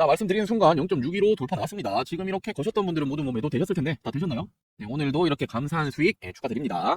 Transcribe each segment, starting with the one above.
자 말씀드리는 순간 0.62로 돌파 나왔습니다. 지금 이렇게 거셨던 분들은 모두 뭐 매도 되셨을 텐데 다 되셨나요? 네, 오늘도 이렇게 감사한 수익 예, 축하드립니다.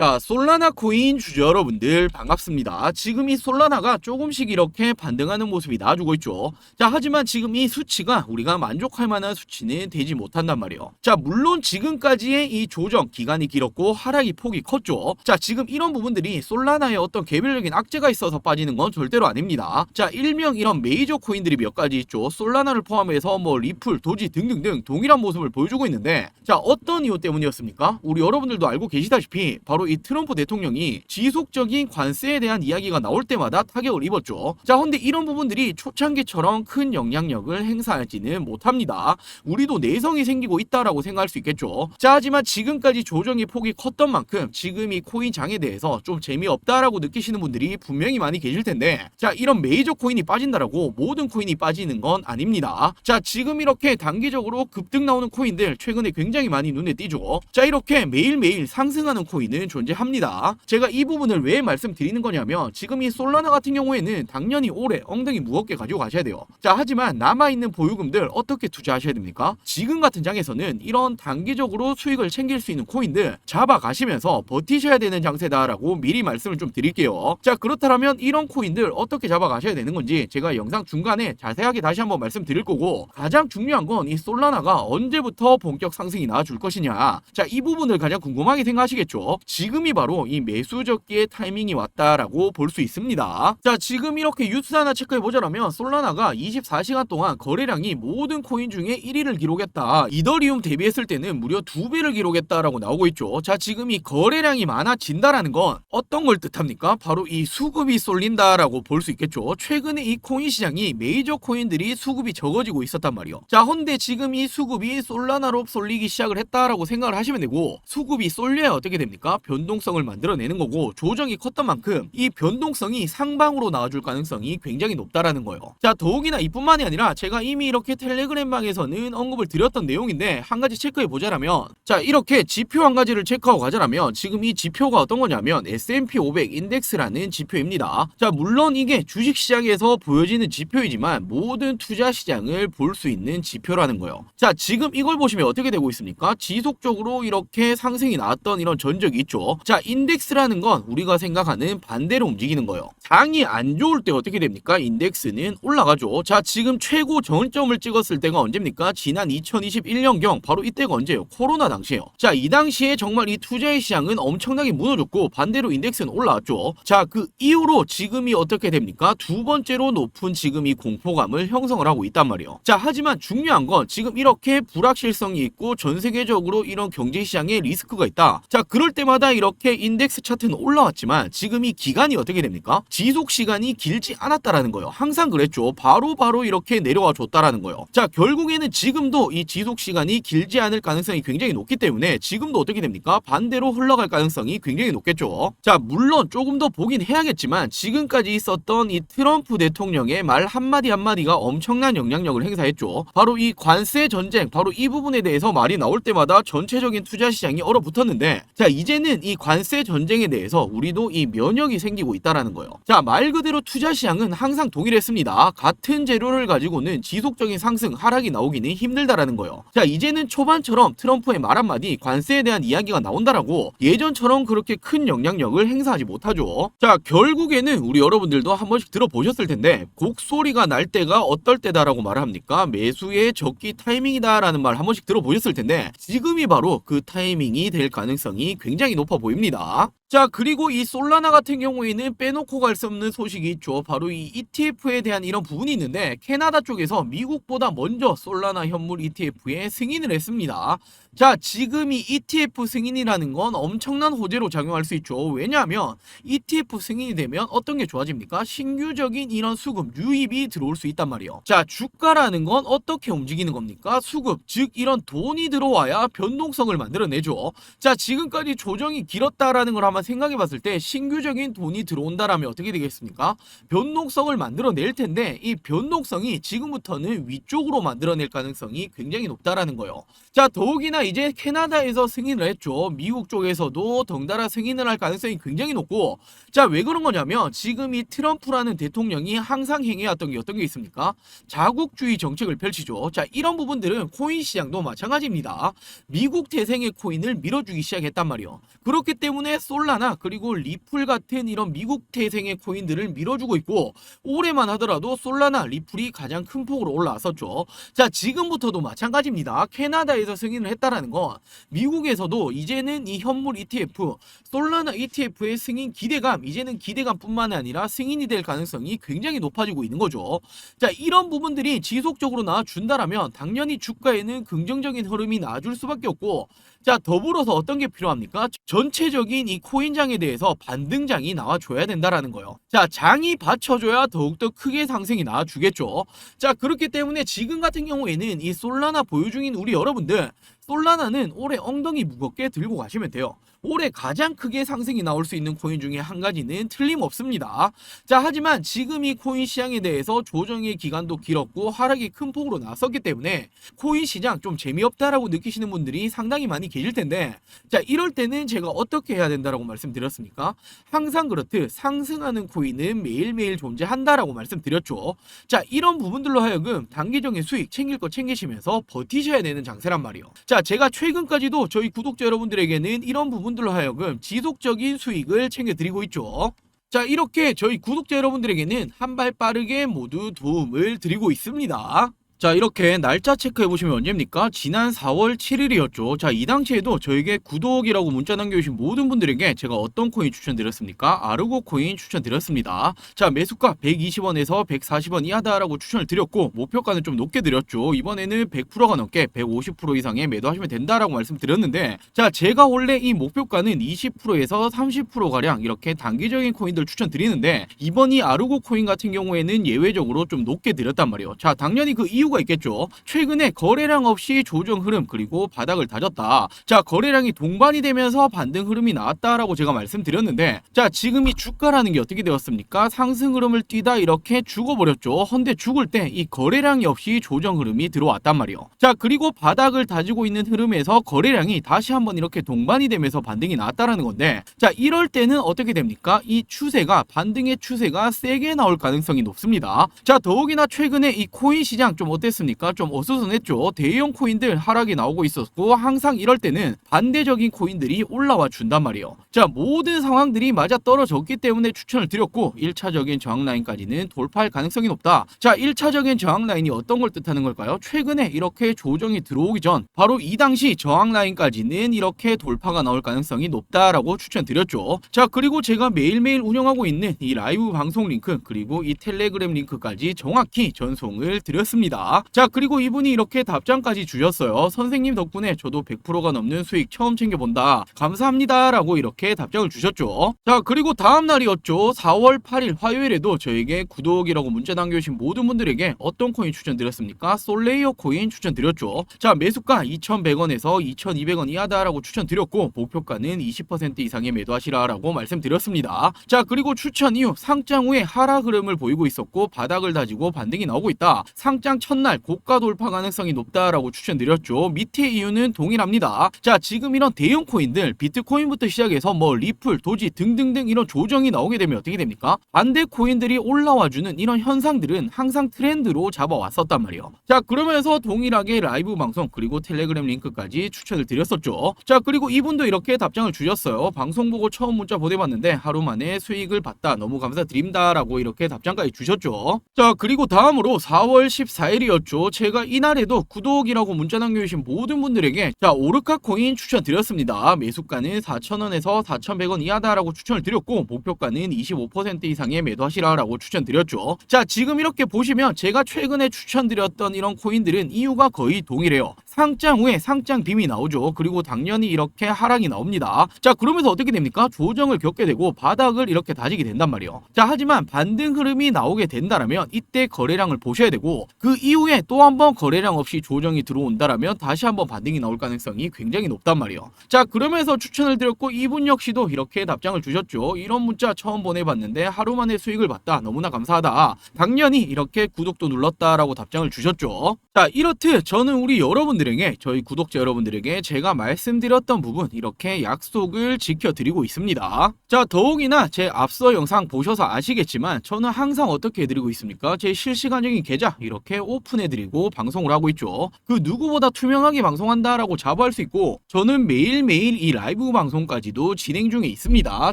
자, 솔라나 코인 주주 여러분들 반갑습니다. 지금 이 솔라나가 조금씩 이렇게 반등하는 모습이 나와주고 있죠. 자, 하지만 지금 이 수치가 우리가 만족할 만한 수치는 되지 못한단 말이에요. 자, 물론 지금까지의 이 조정 기간이 길었고 하락이 폭이 컸죠. 자, 지금 이런 부분들이 솔라나의 어떤 개별적인 악재가 있어서 빠지는 건 절대로 아닙니다. 자, 일명 이런 메이저 코인들이 몇 가지 있죠. 솔라나를 포함해서 뭐 리플, 도지 등등등 동일한 모습을 보여주고 있는데 자, 어떤 이유 때문이었습니까? 우리 여러분들도 알고 계시다시피 바로 이 트럼프 대통령이 지속적인 관세에 대한 이야기가 나올 때마다 타격을 입었죠. 자, 근데 이런 부분들이 초창기처럼 큰 영향력을 행사할지는 못합니다. 우리도 내성이 생기고 있다라고 생각할 수 있겠죠. 자, 하지만 지금까지 조정의 폭이 컸던 만큼 지금 이 코인 장에 대해서 좀 재미없다라고 느끼시는 분들이 분명히 많이 계실 텐데 자, 이런 메이저 코인이 빠진다라고 모든 코인이 빠지는 건 아닙니다. 자, 지금 이렇게 단기적으로 급등 나오는 코인들 최근에 굉장히 많이 눈에 띄죠. 자, 이렇게 매일매일 상승하는 코인은 존재합니다. 제가 이 부분을 왜 말씀드리는 거냐면 지금 이 솔라나 같은 경우에는 당연히 올해 엉덩이 무겁게 가지고 가셔야 돼요. 자, 하지만 남아있는 보유금들 어떻게 투자하셔야 됩니까? 지금 같은 장에서는 이런 단기적으로 수익을 챙길 수 있는 코인들 잡아가시면서 버티셔야 되는 장세다라고 미리 말씀을 좀 드릴게요. 자, 그렇다면 이런 코인들 어떻게 잡아가셔야 되는 건지 제가 영상 중간에 자세하게 다시 한번 말씀드릴 거고 가장 중요한 건 이 솔라나가 언제부터 본격 상승이 나와줄 것이냐. 자, 이 부분을 가장 궁금하게 생각하시겠죠. 지금이 바로 이 매수 적기의 타이밍이 왔다라고 볼 수 있습니다. 자, 지금 이렇게 뉴스 하나 체크해 보자면 솔라나가 24시간 동안 거래량이 모든 코인 중에 1위를 기록했다. 이더리움 대비했을 때는 무려 2배를 기록했다라고 나오고 있죠. 자, 지금 이 거래량이 많아진다라는 건 어떤 걸 뜻합니까? 바로 이 수급이 쏠린다라고 볼 수 있겠죠. 최근에 이 코인 시장이 메이저 코인들이 수급이 적어지고 있었단 말이요. 자, 헌데 지금 이 수급이 솔라나로 쏠리기 시작을 했다라고 생각을 하시면 되고 수급이 쏠려야 어떻게 됩니까? 변동성을 만들어내는 거고 조정이 컸던 만큼 이 변동성이 상방으로 나와줄 가능성이 굉장히 높다라는 거예요. 자, 더욱이나 이뿐만이 아니라 제가 이미 이렇게 텔레그램 방에서는 언급을 드렸던 내용인데 한 가지 체크해 보자라면 자, 이렇게 지표 한 가지를 체크하고 가자라면 지금 이 지표가 어떤 거냐면 S&P 500 인덱스라는 지표입니다. 자, 물론 이게 주식 시장에서 보여지는 지표이지만 모든 투자 시장을 볼 수 있는 지표라는 거예요. 자, 지금 이걸 보시면 어떻게 되고 있습니까? 지속적으로 이렇게 상승이 나왔던 이런 전적이 있죠. 자, 인덱스라는 건 우리가 생각하는 반대로 움직이는 거예요. 장이 안 좋을 때 어떻게 됩니까? 인덱스는 올라가죠. 자, 지금 최고 저점을 찍었을 때가 언제입니까? 지난 2021년경 바로 이때가 언제예요? 코로나 당시에요. 자, 이 당시에 정말 이 투자의 시장은 엄청나게 무너졌고 반대로 인덱스는 올라왔죠. 자, 그 이후로 지금이 어떻게 됩니까? 두 번째로 높은 지금 이 공포감을 형성을 하고 있단 말이에요. 자, 하지만 중요한 건 지금 이렇게 불확실성이 있고 전 세계적으로 이런 경제 시장에 리스크가 있다. 자, 그럴 때마다 이렇게 인덱스 차트는 올라왔지만 지금 이 기간이 어떻게 됩니까? 지속 시간이 길지 않았다라는 거예요. 항상 그랬죠. 바로 바로 이렇게 내려와 줬다라는 거예요. 자, 결국에는 지금도 이 지속 시간이 길지 않을 가능성이 굉장히 높기 때문에 지금도 어떻게 됩니까? 반대로 흘러갈 가능성이 굉장히 높겠죠. 자, 물론 조금 더 보긴 해야겠지만 지금까지 있었던 이 트럼프 대통령의 말 한마디 한마디가 엄청난 영향력을 행사했죠. 바로 이 관세 전쟁, 바로 이 부분에 대해서 말이 나올 때마다 전체적인 투자 시장이 얼어붙었는데 자, 이제는 이 관세 전쟁에 대해서 우리도 이 면역이 생기고 있다라는 거예요. 자, 말 그대로 투자 시장은 항상 동일했습니다. 같은 재료를 가지고는 지속적인 상승, 하락이 나오기는 힘들다라는 거예요. 자, 이제는 초반처럼 트럼프의 말 한마디 관세에 대한 이야기가 나온다라고 예전처럼 그렇게 큰 영향력을 행사하지 못하죠. 자, 결국에는 우리 여러분들도 한 번씩 들어보셨을 텐데 곡소리가 날 때가 어떨 때다라고 말을 합니까? 매수의 적기 타이밍이다라는 말 한 번씩 들어보셨을 텐데 지금이 바로 그 타이밍이 될 가능성이 굉장히 높아 보입니다. 자, 그리고 이 솔라나 같은 경우에는 빼놓고 갈 수 없는 소식이 있죠. 바로 이 ETF에 대한 이런 부분이 있는데 캐나다 쪽에서 미국보다 먼저 솔라나 현물 ETF에 승인을 했습니다. 자, 지금 이 ETF 승인이라는 건 엄청난 호재로 작용할 수 있죠. 왜냐하면 ETF 승인이 되면 어떤 게 좋아집니까? 신규적인 이런 수급, 유입이 들어올 수 있단 말이에요. 자, 주가라는 건 어떻게 움직이는 겁니까? 수급, 즉 이런 돈이 들어와야 변동성을 만들어내죠. 자, 지금까지 조정이 길었다라는 걸 한번 한번 생각해 봤을 때 신규적인 돈이 들어온다라면 어떻게 되겠습니까? 변동성을 만들어낼 텐데 이 변동성이 지금부터는 위쪽으로 만들어낼 가능성이 굉장히 높다라는 거예요. 자, 더욱이나 이제 캐나다에서 승인을 했죠. 미국 쪽에서도 덩달아 승인을 할 가능성이 굉장히 높고 자, 왜 그런 거냐면 지금 이 트럼프라는 대통령이 항상 행해왔던 게 어떤 게 있습니까? 자국주의 정책을 펼치죠. 자, 이런 부분들은 코인 시장도 마찬가지입니다. 미국 태생의 코인을 밀어주기 시작했단 말이에요. 그렇기 때문에 솔라 나 그리고 리플 같은 이런 미국 태생의 코인들을 밀어주고 있고 올해만 하더라도 솔라나 리플이 가장 큰 폭으로 올라왔었죠. 자, 지금부터도 마찬가지입니다. 캐나다에서 승인을 했다라는 건 미국에서도 이제는 이 현물 ETF, 솔라나 ETF의 승인 기대감, 이제는 기대감뿐만 아니라 승인이 될 가능성이 굉장히 높아지고 있는 거죠. 자, 이런 부분들이 지속적으로 나와준다라면 당연히 주가에는 긍정적인 흐름이 나와줄 수밖에 없고 자, 더불어서 어떤 게 필요합니까? 전체적인 이 코인 장에 대해서 반등장이 나와줘야 된다라는 거예요. 자, 장이 받쳐줘야 더욱더 크게 상승이 나와주겠죠. 자, 그렇기 때문에 지금 같은 경우에는 이 솔라나 보유 중인 우리 여러분들, 솔라나는 올해 엉덩이 무겁게 들고 가시면 돼요. 올해 가장 크게 상승이 나올 수 있는 코인 중에 한 가지는 틀림없습니다. 자, 하지만 지금 이 코인 시장에 대해서 조정의 기간도 길었고 하락이 큰 폭으로 나섰기 때문에 코인 시장 좀 재미없다라고 느끼시는 분들이 상당히 많이 계실 텐데 자, 이럴 때는 제가 어떻게 해야 된다라고 말씀드렸습니까? 항상 그렇듯 상승하는 코인은 매일매일 존재한다라고 말씀드렸죠. 자, 이런 부분들로 하여금 단기적인 수익 챙길 거 챙기시면서 버티셔야 되는 장세란 말이에요. 자, 제가 최근까지도 저희 구독자 여러분들에게는 이런 부분 들로 하여금 지속적인 수익을 챙겨드리고 있죠. 자, 이렇게 저희 구독자 여러분들에게는 한 발 빠르게 모두 도움을 드리고 있습니다. 자, 이렇게 날짜 체크해 보시면 언제입니까? 지난 4월 7일이었죠. 자, 이 당시에도 저에게 구독이라고 문자 남겨주신 모든 분들에게 제가 어떤 코인 추천드렸습니까? 아르고 코인 추천드렸습니다. 자, 매수가 120원에서 140원 이하다라고 추천을 드렸고, 목표가는 좀 높게 드렸죠. 이번에는 100%가 넘게 150% 이상에 매도하시면 된다라고 말씀드렸는데, 자, 제가 원래 이 목표가는 20%에서 30%가량 이렇게 단기적인 코인들 추천드리는데, 이번 이 아르고 코인 같은 경우에는 예외적으로 좀 높게 드렸단 말이에요. 자, 당연히 그 이유 가 있겠죠. 최근에 거래량 없이 조정 흐름 그리고 바닥을 다졌다. 자, 거래량이 동반이 되면서 반등 흐름이 나왔다라고 제가 말씀드렸는데, 자, 지금 이 주가라는 게 어떻게 되었습니까? 상승 흐름을 뛰다 이렇게 죽어버렸죠. 헌데 죽을 때 이 거래량이 없이 조정 흐름이 들어왔단 말이에요. 자, 그리고 바닥을 다지고 있는 흐름에서 거래량이 다시 한번 이렇게 동반이 되면서 반등이 나왔다라는 건데, 자, 이럴 때는 어떻게 됩니까? 이 추세가 반등의 추세가 세게 나올 가능성이 높습니다. 자, 더욱이나 최근에 이 코인 시장 좀 어땠습니까? 좀 어수선했죠. 대형 코인들 하락이 나오고 있었고 항상 이럴 때는 반대적인 코인들이 올라와 준단 말이에요. 자, 모든 상황들이 맞아 떨어졌기 때문에 추천을 드렸고 1차적인 저항 라인까지는 돌파할 가능성이 높다. 자, 1차적인 저항 라인이 어떤 걸 뜻하는 걸까요? 최근에 이렇게 조정이 들어오기 전 바로 이 당시 저항 라인까지는 이렇게 돌파가 나올 가능성이 높다라고 추천드렸죠. 자, 그리고 제가 매일매일 운영하고 있는 이 라이브 방송 링크 그리고 이 텔레그램 링크까지 정확히 전송을 드렸습니다. 자, 그리고 이분이 이렇게 답장까지 주셨어요. 선생님 덕분에 저도 100%가 넘는 수익 처음 챙겨본다. 감사합니다 라고 이렇게 답장을 주셨죠. 자, 그리고 다음 날이었죠. 4월 8일 화요일에도 저에게 구독이라고 문자 남겨주신 모든 분들에게 어떤 코인 추천드렸습니까? 솔레이어 코인 추천드렸죠. 자, 매수가 2,100원에서 2,200원 이하다라고 추천드렸고 목표가는 20% 이상의 매도하시라라고 말씀드렸습니다. 자, 그리고 추천 이후 상장 후에 하락 흐름을 보이고 있었고 바닥을 다지고 반등이 나오고 있다. 상장 첫날 고가 돌파 가능성이 높다라고 추천드렸죠. 밑에 이유는 동일합니다. 자, 지금 이런 대형 코인들 비트코인부터 시작해서 뭐 리플, 도지 등등등 이런 조정이 나오게 되면 어떻게 됩니까? 반대 코인들이 올라와주는 이런 현상들은 항상 트렌드로 잡아왔었단 말이에요. 자, 그러면서 동일하게 라이브 방송 그리고 텔레그램 링크까지 추천을 드렸었죠. 자, 그리고 이분도 이렇게 답장을 주셨어요. 방송 보고 처음 문자 보내봤는데 하루 만에 수익을 봤다. 너무 감사드립니다라고 이렇게 답장까지 주셨죠. 자, 그리고 다음으로 4월 14일 이었죠. 제가 이날에도 구독이라고 문자 남겨주신 모든 분들에게 자, 오르카 코인 추천드렸습니다. 매수가는 4,000원에서 4,100원 이하다라고 추천을 드렸고 목표가는 25% 이상의 매도하시라라고 추천드렸죠. 자, 지금 이렇게 보시면 제가 최근에 추천드렸던 이런 코인들은 이유가 거의 동일해요. 상장 후에 상장 빔이 나오죠. 그리고 당연히 이렇게 하락이 나옵니다. 자, 그러면서 어떻게 됩니까? 조정을 겪게 되고 바닥을 이렇게 다지게 된단 말이에요. 자, 하지만 반등 흐름이 나오게 된다라면 이때 거래량을 보셔야 되고 그 이후에 또 한번 거래량 없이 조정이 들어온다라면 다시 한번 반등이 나올 가능성이 굉장히 높단 말이에요. 자, 그러면서 추천을 드렸고 이분 역시도 이렇게 답장을 주셨죠. 이런 문자 처음 보내봤는데 하루 만에 수익을 봤다. 너무나 감사하다. 당연히 이렇게 구독도 눌렀다라고 답장을 주셨죠. 자, 이렇듯 저는 우리 여러분 들에게 저희 구독자 여러분들에게 제가 말씀드렸던 부분 이렇게 약속을 지켜드리고 있습니다. 자, 더욱이나 제 앞서 영상 보셔서 아시겠지만 저는 항상 어떻게 해드리고 있습니까? 제 실시간적인 계좌 이렇게 오픈해드리고 방송을 하고 있죠. 그 누구보다 투명하게 방송한다라고 자부할 수 있고 저는 매일매일 이 라이브 방송까지도 진행 중에 있습니다.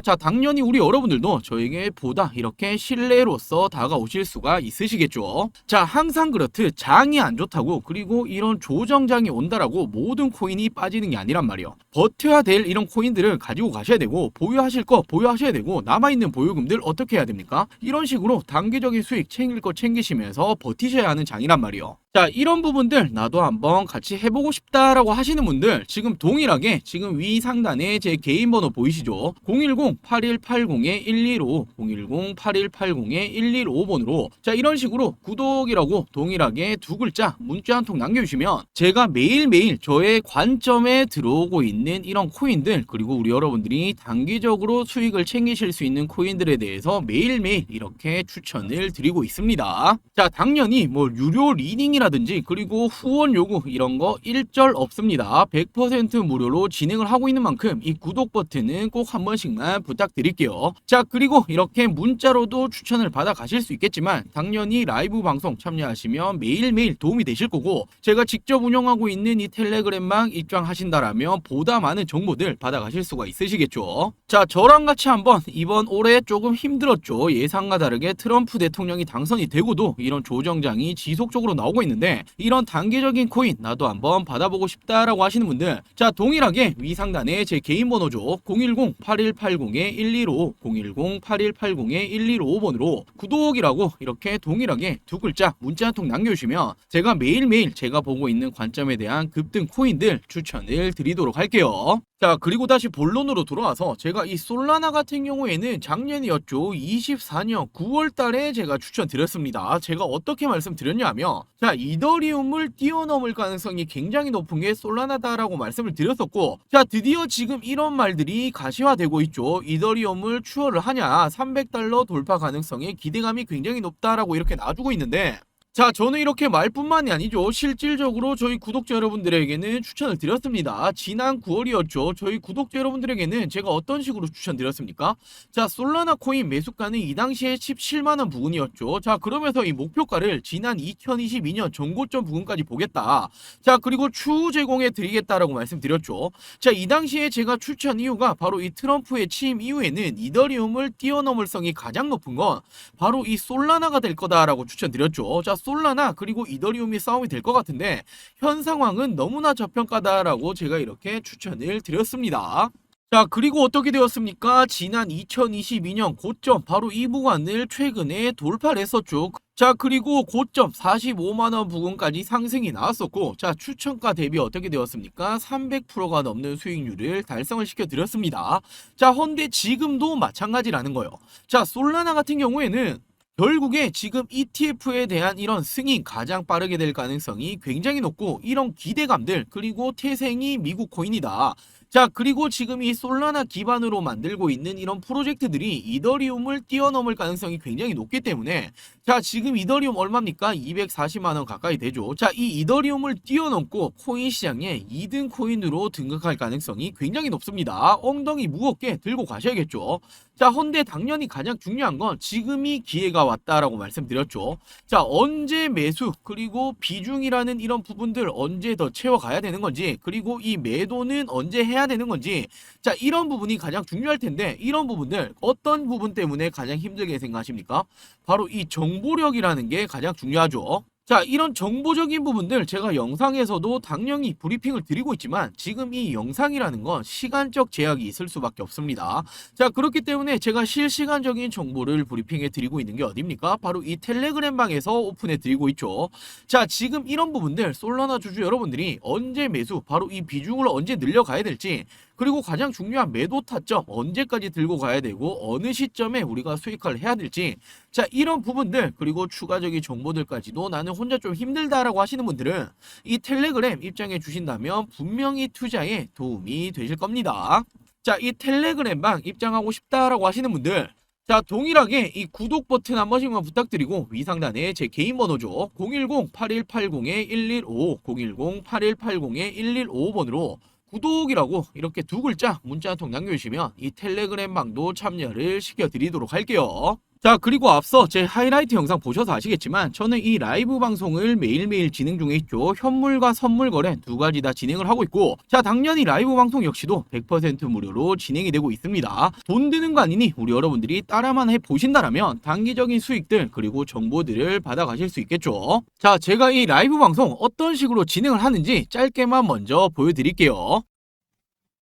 자, 당연히 우리 여러분들도 저에게 보다 이렇게 신뢰로서 다가오실 수가 있으시겠죠. 자, 항상 그렇듯 장이 안 좋다고 그리고 이런 조정 장이 온다라고 모든 코인이 빠지는 게 아니란 말이에요. 버텨야 될 이런 코인들을 가지고 가셔야 되고 보유하실 거 보유하셔야 되고 남아있는 보유금들 어떻게 해야 됩니까? 이런 식으로 단기적인 수익 챙길 거 챙기시면서 버티셔야 하는 장이란 말이에요. 자, 이런 부분들 나도 한번 같이 해보고 싶다라고 하시는 분들 지금 동일하게 지금 위 상단에 제 개인 번호 보이시죠? 010-8180-115 010-8180-115번으로 자 이런 식으로 구독이라고 동일하게 두 글자 문자 한 통 남겨주시면 제가 매일매일 저의 관점에 들어오고 있는 이런 코인들 그리고 우리 여러분들이 단기적으로 수익을 챙기실 수 있는 코인들에 대해서 매일매일 이렇게 추천을 드리고 있습니다. 자 당연히 뭐 유료 리딩이 라든지 그리고 후원 요구 이런 거 일절 없습니다. 100% 무료로 진행을 하고 있는 만큼 이 구독 버튼은 꼭 한 번씩만 부탁드릴게요. 자 그리고 이렇게 문자로도 추천을 받아 가실 수 있겠지만 당연히 라이브 방송 참여하시면 매일매일 도움이 되실 거고 제가 직접 운영하고 있는 이 텔레그램망 입장하신다라면 보다 많은 정보들 받아 가실 수가 있으시겠죠. 자 저랑 같이 한번 이번 올해 조금 힘들었죠. 예상과 다르게 트럼프 대통령이 당선이 되고도 이런 조정장이 지속적으로 나오고 있는 데 이런 단기적인 코인 나도 한번 받아보고 싶다라고 하시는 분들 자 동일하게 위 상단에 제 개인 번호죠 010-8180-115 010-8180-115번으로 구독이라고 이렇게 동일하게 두 글자 문자 한 통 남겨주시면 제가 매일매일 제가 보고 있는 관점에 대한 급등 코인들 추천을 드리도록 할게요. 자 그리고 다시 본론으로 돌아와서 제가 이 솔라나 같은 경우에는 작년이었죠. 24년 9월 달에 제가 추천드렸습니다. 제가 어떻게 말씀드렸냐면 자 이더리움을 뛰어넘을 가능성이 굉장히 높은 게 솔라나다라고 말씀을 드렸었고 자 드디어 지금 이런 말들이 가시화되고 있죠. 이더리움을 추월을 하냐 300달러 돌파 가능성에 기대감이 굉장히 높다라고 이렇게 놔주고 있는데 자, 저는 이렇게 말뿐만이 아니죠. 실질적으로 저희 구독자 여러분들에게는 추천을 드렸습니다. 지난 9월이었죠. 저희 구독자 여러분들에게는 제가 어떤 식으로 추천드렸습니까? 자, 솔라나 코인 매수가는 이 당시에 17만원 부근이었죠. 자, 그러면서 이 목표가를 지난 2022년 전고점 부근까지 보겠다. 자, 그리고 추후 제공해 드리겠다라고 말씀드렸죠. 자, 이 당시에 제가 추천 이유가 바로 이 트럼프의 취임 이후에는 이더리움을 뛰어넘을 성이 가장 높은 건 바로 이 솔라나가 될 거다라고 추천드렸죠. 자, 솔라나 그리고 이더리움이 싸움이 될 것 같은데 현 상황은 너무나 저평가다라고 제가 이렇게 추천을 드렸습니다. 자, 그리고 어떻게 되었습니까? 지난 2022년 고점 바로 이 구간을 최근에 돌파를 했었죠. 자, 그리고 고점 45만원 부근까지 상승이 나왔었고, 자, 추천가 대비 어떻게 되었습니까? 300%가 넘는 수익률을 달성을 시켜드렸습니다. 자, 헌데 지금도 마찬가지라는 거예요. 자, 솔라나 같은 경우에는 결국에 지금 ETF에 대한 이런 승인 가장 빠르게 될 가능성이 굉장히 높고 이런 기대감들 그리고 태생이 미국 코인이다. 자 그리고 지금 이 솔라나 기반으로 만들고 있는 이런 프로젝트들이 이더리움을 뛰어넘을 가능성이 굉장히 높기 때문에 자 지금 이더리움 얼마입니까? 240만원 가까이 되죠. 자 이 이더리움을 뛰어넘고 코인 시장에 2등 코인으로 등극할 가능성이 굉장히 높습니다. 엉덩이 무겁게 들고 가셔야겠죠. 자 헌데 당연히 가장 중요한 건 지금이 기회가 왔다라고 말씀드렸죠. 자 언제 매수 그리고 비중이라는 이런 부분들 언제 더 채워가야 되는 건지 그리고 이 매도는 언제 해야 되는 건지 자 이런 부분이 가장 중요할 텐데 이런 부분들 어떤 부분 때문에 가장 힘들게 생각하십니까? 바로 이 정보력이라는 게 가장 중요하죠. 자, 이런 정보적인 부분들 제가 영상에서도 당연히 브리핑을 드리고 있지만 지금 이 영상이라는 건 시간적 제약이 있을 수밖에 없습니다. 자, 그렇기 때문에 제가 실시간적인 정보를 브리핑해 드리고 있는 게 어딥니까? 바로 이 텔레그램 방에서 오픈해 드리고 있죠. 자, 지금 이런 부분들 솔라나 주주 여러분들이 언제 매수, 바로 이 비중을 언제 늘려가야 될지 그리고 가장 중요한 매도 타점 언제까지 들고 가야 되고 어느 시점에 우리가 수익화를 해야 될지 자 이런 부분들 그리고 추가적인 정보들까지도 나는 혼자 좀 힘들다라고 하시는 분들은 이 텔레그램 입장해 주신다면 분명히 투자에 도움이 되실 겁니다. 자 이 텔레그램 방 입장하고 싶다라고 하시는 분들 자 동일하게 이 구독 버튼 한 번씩만 부탁드리고 위상단에 제 개인 번호죠 010-8180-115 010-8180-115번으로 구독이라고 이렇게 두 글자 문자 한 통 남겨주시면 이 텔레그램 방도 참여를 시켜드리도록 할게요. 자 그리고 앞서 제 하이라이트 영상 보셔서 아시겠지만 저는 이 라이브 방송을 매일매일 진행 중에 있죠. 현물과 선물 거래 두 가지 다 진행을 하고 있고 자 당연히 라이브 방송 역시도 100% 무료로 진행이 되고 있습니다. 돈 드는 거 아니니 우리 여러분들이 따라만 해 보신다라면 단기적인 수익들 그리고 정보들을 받아가실 수 있겠죠. 자 제가 이 라이브 방송 어떤 식으로 진행을 하는지 짧게만 먼저 보여드릴게요.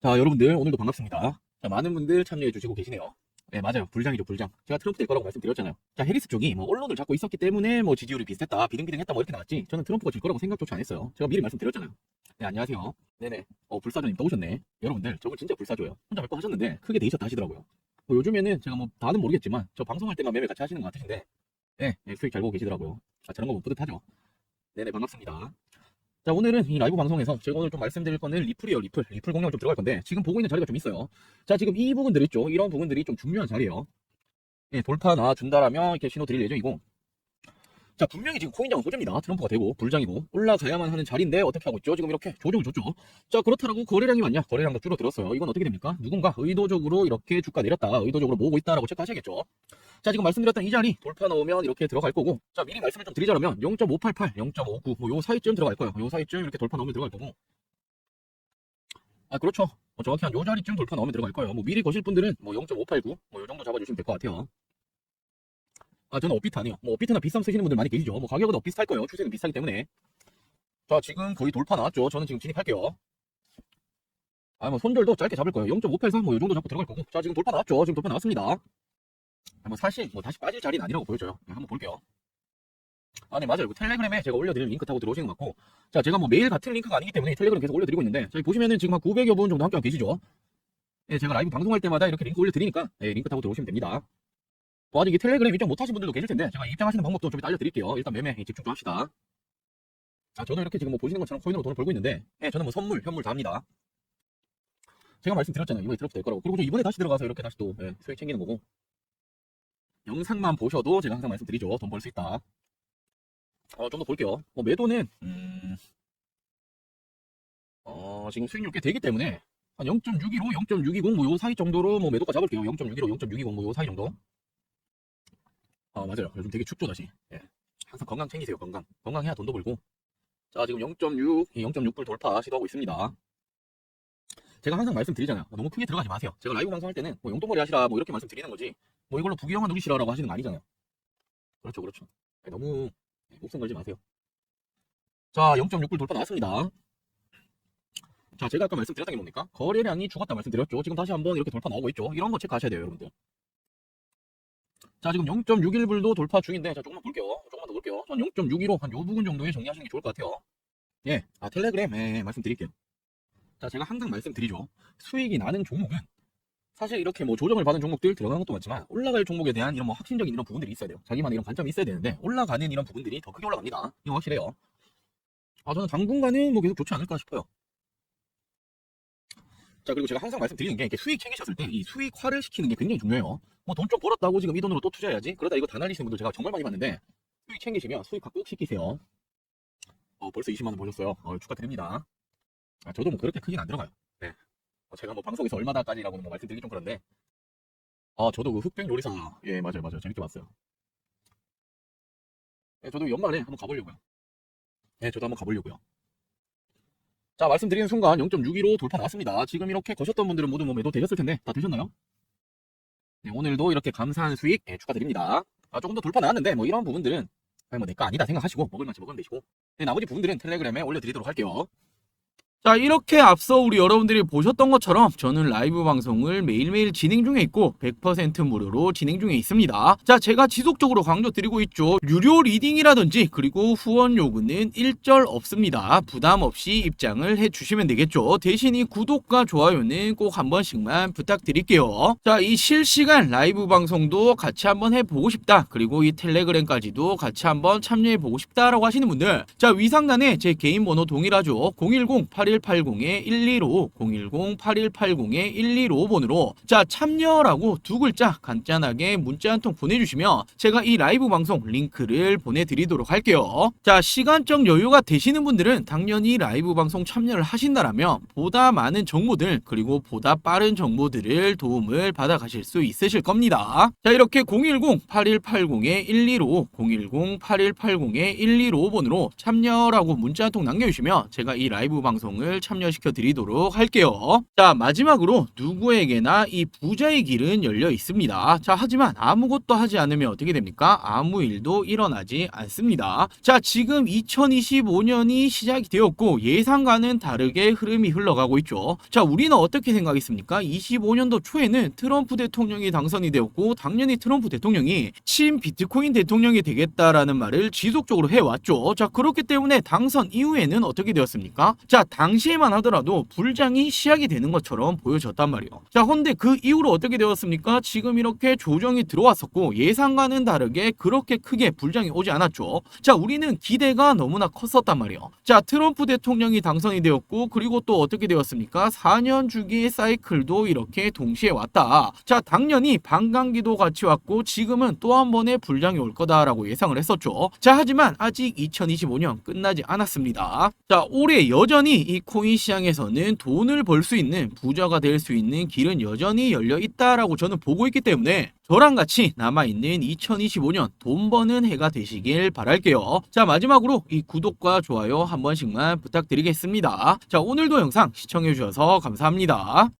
자, 여러분들 오늘도 반갑습니다. 자, 많은 분들 참여해 주시고 계시네요. 네, 맞아요. 불장이죠, 불장. 제가 트럼프 될 거라고 말씀드렸잖아요. 자, 해리스 쪽이 뭐 언론을 잡고 있었기 때문에 뭐 지지율이 비슷했다, 비등비등했다 뭐 이렇게 나왔지. 저는 트럼프가 질 거라고 생각조차 안 했어요. 제가 미리 말씀드렸잖아요. 네, 안녕하세요. 네네. 어, 불사조님 또 오셨네. 여러분들, 저분 진짜 불사조예요. 혼자 몇번 하셨는데 크게 데이셨다 하시더라고요. 뭐 요즘에는 제가 뭐 다는 모르겠지만 저 방송할 때만 매매 같이 하시는 것 같으신데 네, 네, 수익 잘 보고 계시더라고요. 아, 저런 거뭐 뿌듯하죠. 네네, 반갑습니다. 자, 오늘은 이 라이브 방송에서 제가 오늘 좀 말씀드릴 거는 리플이에요, 리플. 리플 공략을 좀 들어갈 건데, 지금 보고 있는 자리가 좀 있어요. 자, 지금 이 부분들 있죠? 이런 부분들이 좀 중요한 자리예요. 예, 돌파 나준다라면 이렇게 신호 드릴 예정이고, 자, 분명히 지금 코인장은 소재입니다. 트럼프가 되고, 불장이고, 올라가야만 하는 자리인데, 어떻게 하고 있죠? 지금 이렇게 조정을 줬죠? 자, 그렇다라고 거래량이 왔냐? 거래량도 줄어들었어요. 이건 어떻게 됩니까? 누군가 의도적으로 이렇게 주가 내렸다, 의도적으로 모으고 있다라고 체크하셔야겠죠? 자, 지금 말씀드렸던 이 자리, 돌파 나오면 이렇게 들어갈 거고, 자, 미리 말씀을 좀 드리자면, 0.588, 0.59, 뭐 요 사이쯤 들어갈 거예요. 요 사이쯤 이렇게 돌파 나오면 들어갈 거고, 아, 그렇죠. 뭐 정확히 한 요 자리쯤 돌파 나오면 들어갈 거예요. 뭐 미리 거실 분들은 뭐 0.589, 뭐 요 정도 잡아주시면 될 것 같아요. 아, 저는 업비트 아니에요. 뭐 업비트나 비쌈 쓰시는 분들 많이 계시죠. 뭐 가격은 업비슷할 거예요. 추세는 비슷하기 때문에. 자, 지금 거의 돌파 나왔죠. 저는 지금 진입할게요. 아, 뭐 손절도 짧게 잡을 거예요. 0.583, 뭐요 정도 잡고 들어갈 거고. 자, 지금 돌파 나왔죠. 지금 돌파 나왔습니다. 아, 뭐 사실 뭐 다시 빠질 자리는 아니라고 보여져요. 네, 한번 볼게요. 아, 네, 맞아요. 그 텔레그램에 제가 올려드릴 링크 타고 들어오시는 것 같고. 자, 제가 뭐 매일 같은 링크가 아니기 때문에 텔레그램 계속 올려드리고 있는데, 저기 보시면은 지금 한 900여 분 정도 함께하고 계시죠? 예, 제가 라이브 방송할 때마다 이렇게 링크 올려드리니까, 예, 링크 타고 들어오시면 됩니다. 뭐 아직 이 텔레그램 입장 못 하신 분들도 계실 텐데, 제가 입장하시는 방법도 좀 알려드릴게요. 일단 매매 집중 좀 합시다. 아, 저도 이렇게 지금 뭐 보시는 것처럼 코인으로 돈을 벌고 있는데, 예, 저는 뭐 선물, 현물 다 합니다. 제가 말씀드렸잖아요. 이번에 트럼프 될 거라고. 그리고 또 이번에 다시 들어가서 이렇게 다시 또, 예, 수익 챙기는 거고. 영상만 보셔도 제가 항상 말씀드리죠. 돈 벌 수 있다. 어, 좀 더 볼게요. 뭐 매도는 음, 어, 지금 수익률 꽤 되기 때문에 한 0.615, 0.620 뭐 요 사이 정도로 뭐 매도가 잡을게요. 0.615, 0.620 뭐 요 사이 정도. 아, 맞아요. 요즘 되게 춥죠, 다시. 예. 항상 건강 챙기세요, 건강. 건강해야 돈도 벌고. 자, 지금 0.6, 0.6불 돌파 시도하고 있습니다. 제가 항상 말씀드리잖아요. 뭐 너무 크게 들어가지 마세요. 제가 라이브 방송할 때는 뭐 용돈벌이 하시라 뭐 이렇게 말씀드리는 거지. 뭐 이걸로 부귀영화 누리시라라고 하시는 거 아니잖아요. 그렇죠, 그렇죠. 네, 너무 목숨 걸지 마세요. 자, 0.6불 돌파 나왔습니다. 자, 제가 아까 말씀드렸던 게 뭡니까? 거래량이 죽었다 말씀드렸죠. 지금 다시 한번 이렇게 돌파 나오고 있죠. 이런 거 체크하셔야 돼요, 여러분들. 자, 지금 0.61불도 돌파 중인데, 자, 조금만 볼게요. 조금만 더 볼게요. 전 0.615, 한요 부분 정도에 정리하시는 게 좋을 것 같아요. 예, 아, 텔레그램, 예, 말씀드릴게요. 자, 제가 항상 말씀드리죠. 수익이 나는 종목은 사실 이렇게 뭐 조정을 받은 종목들 들어가는 것도 많지만 올라갈 종목에 대한 이런 뭐 확신적인 이런 부분들이 있어야 돼요. 자기만의 이런 관점이 있어야 되는데 올라가는 이런 부분들이 더 크게 올라갑니다. 이거 확실해요. 아 저는 당분간은 뭐 계속 좋지 않을까 싶어요. 자 그리고 제가 항상 말씀드리는 게 수익 챙기셨을 때 이 수익화를 시키는 게 굉장히 중요해요. 뭐 돈 좀 벌었다고 지금 이 돈으로 또 투자해야지. 그러다 이거 다 날리시는 분들 제가 정말 많이 봤는데 수익 챙기시면 수익화 꼭 시키세요. 어 벌써 20만 원 버셨어요. 어, 축하드립니다. 아 저도 뭐 그렇게 크긴 안 들어가요. 네. 어, 제가 뭐 방송에서 얼마다까지라고 뭐 말씀드리기 좀 그런데 아 저도 그 흑백 요리사 예 맞아요 맞아요 재밌게 봤어요 예 저도 연말에 한번 가보려고요 예 저도 한번 가보려고요 자 말씀드리는 순간 0.615 돌파 나왔습니다 지금 이렇게 거셨던 분들은 모두 뭐 매도 되셨을 텐데 다 되셨나요? 네 오늘도 이렇게 감사한 수익 예, 축하드립니다 아 조금 더 돌파 나왔는데 뭐 이런 부분들은 아니 뭐내 거 아니다 생각하시고 먹을 만치 먹으면 되시고 네, 나머지 부분들은 텔레그램에 올려드리도록 할게요. 자, 이렇게 앞서 우리 여러분들이 보셨던 것처럼 저는 라이브 방송을 매일매일 진행 중에 있고 100% 무료로 진행 중에 있습니다. 자, 제가 지속적으로 강조드리고 있죠. 유료 리딩이라든지 그리고 후원 요구는 일절 없습니다. 부담 없이 입장을 해 주시면 되겠죠. 대신 이 구독과 좋아요는 꼭 한 번씩만 부탁드릴게요. 자, 이 실시간 라이브 방송도 같이 한번 해보고 싶다. 그리고 이 텔레그램까지도 같이 한번 참여해보고 싶다라고 하시는 분들 자, 위상단에 제 개인 번호 동일하죠. 010 8180-115, 010-8180-115번으로 자 참여라고 두 글자 간단하게 문자 한 통 보내주시면 제가 이 라이브 방송 링크를 보내드리도록 할게요. 자 시간적 여유가 되시는 분들은 당연히 라이브 방송 참여를 하신다라면 보다 많은 정보들 그리고 보다 빠른 정보들을 도움을 받아 가실 수 있으실 겁니다. 자 이렇게 010-8180-115, 010-8180-115번으로 참여라고 문자 한 통 남겨주시면 제가 이 라이브 방송 을 참여시켜 드리도록 할게요. 자, 마지막으로 누구에게나 이 부자의 길은 열려 있습니다. 자, 하지만 아무것도 하지 않으면 어떻게 됩니까? 아무 일도 일어나지 않습니다. 자, 지금 2025년이 시작이 되었고 예상과는 다르게 흐름이 흘러가고 있죠. 자, 우리는 어떻게 생각했습니까? 25년도 초에는 트럼프 대통령이 당선이 되었고 당연히 트럼프 대통령이 친 비트코인 대통령이 되겠다라는 말을 지속적으로 해왔죠. 자, 그렇기 때문에 당선 이후에는 어떻게 되었습니까? 자, 당 시에만 하더라도 불장이 시작이 되는 것처럼 보여졌단 말이에요. 자, 근데 그 이후로 어떻게 되었습니까? 지금 이렇게 조정이 들어왔었고 예상과는 다르게 그렇게 크게 불장이 오지 않았죠. 자, 우리는 기대가 너무나 컸었단 말이에요. 자, 트럼프 대통령이 당선이 되었고 그리고 또 어떻게 되었습니까? 4년 주기 사이클도 이렇게 동시에 왔다. 자, 당연히 반감기도 같이 왔고 지금은 또 한 번의 불장이 올 거다라고 예상을 했었죠. 자, 하지만 아직 2025년 끝나지 않았습니다. 자, 올해 여전히 이 코인 시장에서는 돈을 벌 수 있는 부자가 될 수 있는 길은 여전히 열려 있다라고 저는 보고 있기 때문에 저랑 같이 남아있는 2025년 돈 버는 해가 되시길 바랄게요. 자, 마지막으로 이 구독과 좋아요 한 번씩만 부탁드리겠습니다. 자, 오늘도 영상 시청해주셔서 감사합니다.